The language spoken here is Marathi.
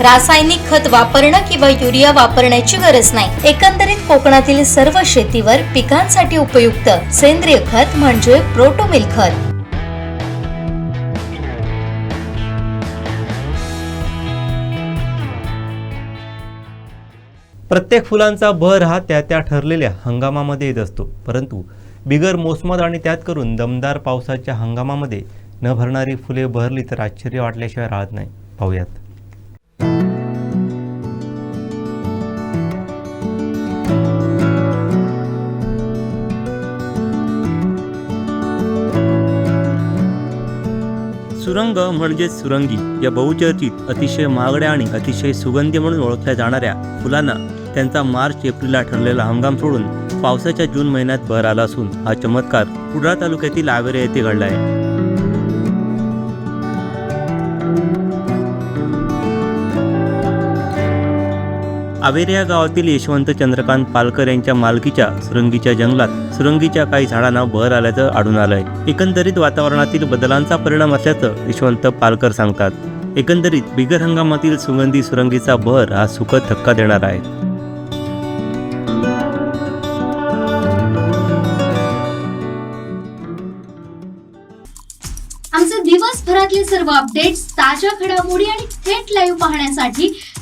रासायनिक खत वापरणं किंवा युरिया वापरण्याची गरज नाही. एकंदरीत कोकणातील सर्व शेतीवर पिकांसाठी उपयुक्त सेंद्रिय खत म्हणजे प्रोटोमिल खत. प्रत्येक फुलांचा भर हा त्या त्या ठरलेल्या हंगामामध्ये येत असतो. परंतु बिगर मोसमात आणि त्यात करून दमदार पावसाच्या हंगामामध्ये न भरणारी फुले भरली तर आश्चर्य वाटल्याशिवाय राहत नाही. पाहूयात. सुरंग म्हणजेच सुरंगी या बहुचर्चित अतिशय महागड्या आणि अतिशय सुगंधी म्हणून ओळखल्या जाणाऱ्या फुलांना त्यांचा मार्च एप्रिलला ठरलेला हंगाम सोडून पावसाच्या जून महिन्यात भर आला असून हा चमत्कार कुडाळ तालुक्यातील आवेरे येथे घडला आहे. आवेरे या गावातील यशवंत चंद्रकांत पालकर यांच्या मालकीच्या सुरंगीच्या जंगलात सुरंगीच्या काही झाडांना बहर आल्याचं आढळून आलंय. एकंदरीत वातावरणातील बदलांचा परिणाम असल्याचं यशवंत पालकर सांगतात. एकंदरीत बिगर हंगामातील सुगंधी सुरंगीचा बहर हा सुखद धक्का देणार आहे. आमचे दिवसभरातले सर्व अपडेट्स ताज्या घडामोडी आणि थेट लाईव्ह पाहण्यासाठी